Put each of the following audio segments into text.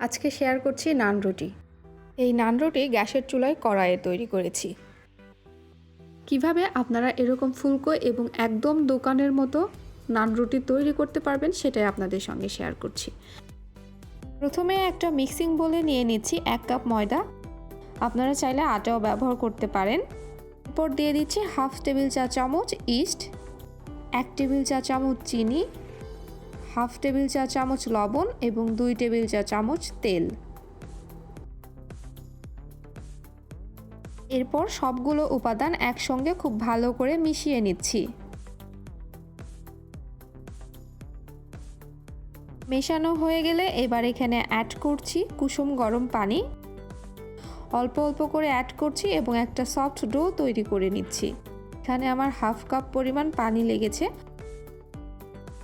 আজকে শেয়ার করছি নান রুটি। এই নান রুটি গ্যাসের চুলায় কড়াইয়ে তৈরি করেছি। কীভাবে আপনারা এরকম ফুলকো এবং একদম দোকানের মতো নান রুটি তৈরি করতে পারবেন সেটাই আপনাদের সঙ্গে শেয়ার করছি। প্রথমে একটা মিক্সিং বলে নিয়ে নিচ্ছি এক কাপ ময়দা। আপনারা চাইলে আটাও ব্যবহার করতে পারেন। এরপর দিয়ে দিচ্ছি হাফ টেবিল চা চামচ ইস্ট, এক টেবিল চা চামচ চিনি হাফ টেবিল চা চামচ লবণ এবং দুই টেবিল চা চামচ তেল। এরপর সবগুলো উপাদান একসঙ্গে খুব ভালো করে মিশিয়ে নিচ্ছি। মেশানো হয়ে গেলে এবার এখানে অ্যাড করছি কুসুম গরম পানি। অল্প অল্প করে অ্যাড করছি এবং একটা সফট ডো তৈরি করে নিচ্ছি। এখানে আমার হাফ কাপ পরিমাণ পানি লেগেছে।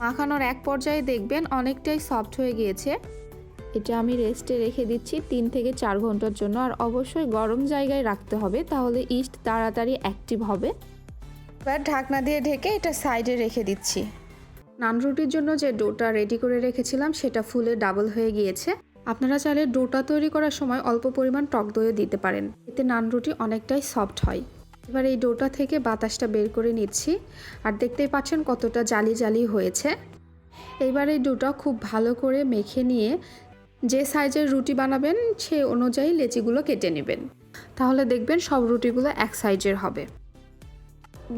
মাখানোর এক পর্যায়ে দেখবেন অনেকটাই সফট হয়ে গিয়েছে। এটা আমি রেস্টে রেখে দিচ্ছি তিন থেকে চার ঘণ্টার জন্য। আর অবশ্যই গরম জায়গায় রাখতে হবে, তাহলে ইস্ট তাড়াতাড়ি অ্যাক্টিভ হবে। এবার ঢাকনা দিয়ে ঢেকে এটা সাইডে রেখে দিচ্ছি। নান রুটির জন্য যে ডোটা রেডি করে রেখেছিলাম, সেটা ফুলে ডাবল হয়ে গিয়েছে। আপনারা চাইলে ডোটা তৈরি করার সময় অল্প পরিমাণ টক দইও দিতে পারেন। এতে নান রুটি অনেকটাই সফট হয়। এবার এই ডোটা থেকে বাতাসটা বের করে নিচ্ছি। আর দেখতেই পাচ্ছেন কতটা জালি জালি হয়েছে। এইবার এই ডোটা খুব ভালো করে মেখে নিয়ে যে সাইজের রুটি বানাবেন, সে অনুযায়ী লেচিগুলো কেটে নেবেন। তাহলে দেখবেন সব রুটিগুলো এক সাইজের হবে।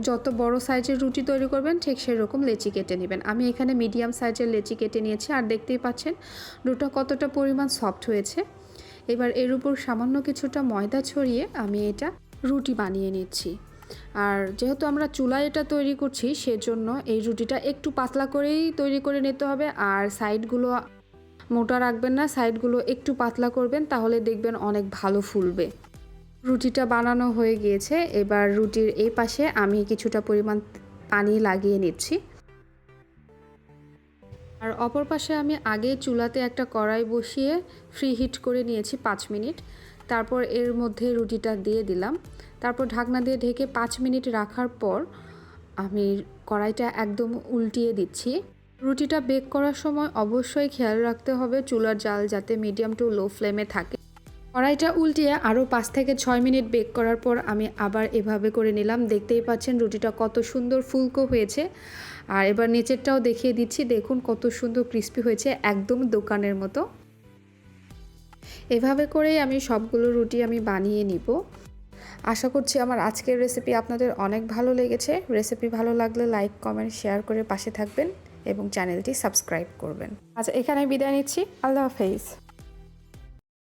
যত বড় সাইজের রুটি তৈরি করবেন, ঠিক সেরকম লেচি কেটে নেবেন। আমি এখানে মিডিয়াম সাইজের লেচি কেটে নিয়েছি, আর দেখতেই পাচ্ছেন ডোটা কতটা পরিমাণ সফট হয়েছে। এবার এর উপর সামান্য কিছুটা ময়দা ছড়িয়ে আমি এটা রুটি বানিয়ে নিচ্ছি। আর যেহেতু আমরা চুলায় এটা তৈরি করছি, সেজন্য এই রুটিটা একটু পাতলা করেই তৈরি করে নিতে হবে। আর সাইডগুলো মোটা রাখবেন না, সাইডগুলো একটু পাতলা করবেন, তাহলে দেখবেন অনেক ভালো ফুলবে। রুটিটা বানানো হয়ে গিয়েছে। এবার রুটির এই পাশে আমি কিছুটা পরিমাণ পানি লাগিয়ে নিচ্ছি। আর অপর পাশে আমি আগে চুলাতে একটা কড়াই বসিয়ে ফ্রি হিট করে নিয়েছি পাঁচ মিনিট। তারপর এর মধ্যে রুটিটা দিয়ে দিলাম। তারপর ঢাকনা দিয়ে ঢেকে পাঁচ মিনিট রাখার পর আমি কড়াইটা একদম উল্টিয়ে দিচ্ছি। রুটিটা বেক করার সময় অবশ্যই খেয়াল রাখতে হবে চুলার জাল যাতে মিডিয়াম টু লো ফ্লেমে থাকে। কড়াইটা উল্টিয়ে আরও পাঁচ থেকে ছয় মিনিট বেক করার পর আমি আবার এভাবে করে নিলাম। দেখতেই পাচ্ছেন রুটিটা কত সুন্দর ফুলকো হয়েছে। আর এবার নিচেরটাও দেখিয়ে দিচ্ছি, দেখুন কত সুন্দর ক্রিস্পি হয়েছে একদম দোকানের মতো। এভাবে করেই আমি সবগুলো রুটি আমি বানিয়ে নিব। আশা করছি আমার আজকের রেসিপি আপনাদের অনেক ভালো লেগেছে। রেসিপি ভালো লাগলে লাইক কমেন্ট শেয়ার করে পাশে থাকবেন এবং চ্যানেলটি সাবস্ক্রাইব করবেন। আচ্ছা এখানে বিদায় নিচ্ছি। আল্লাহ হাফেজ।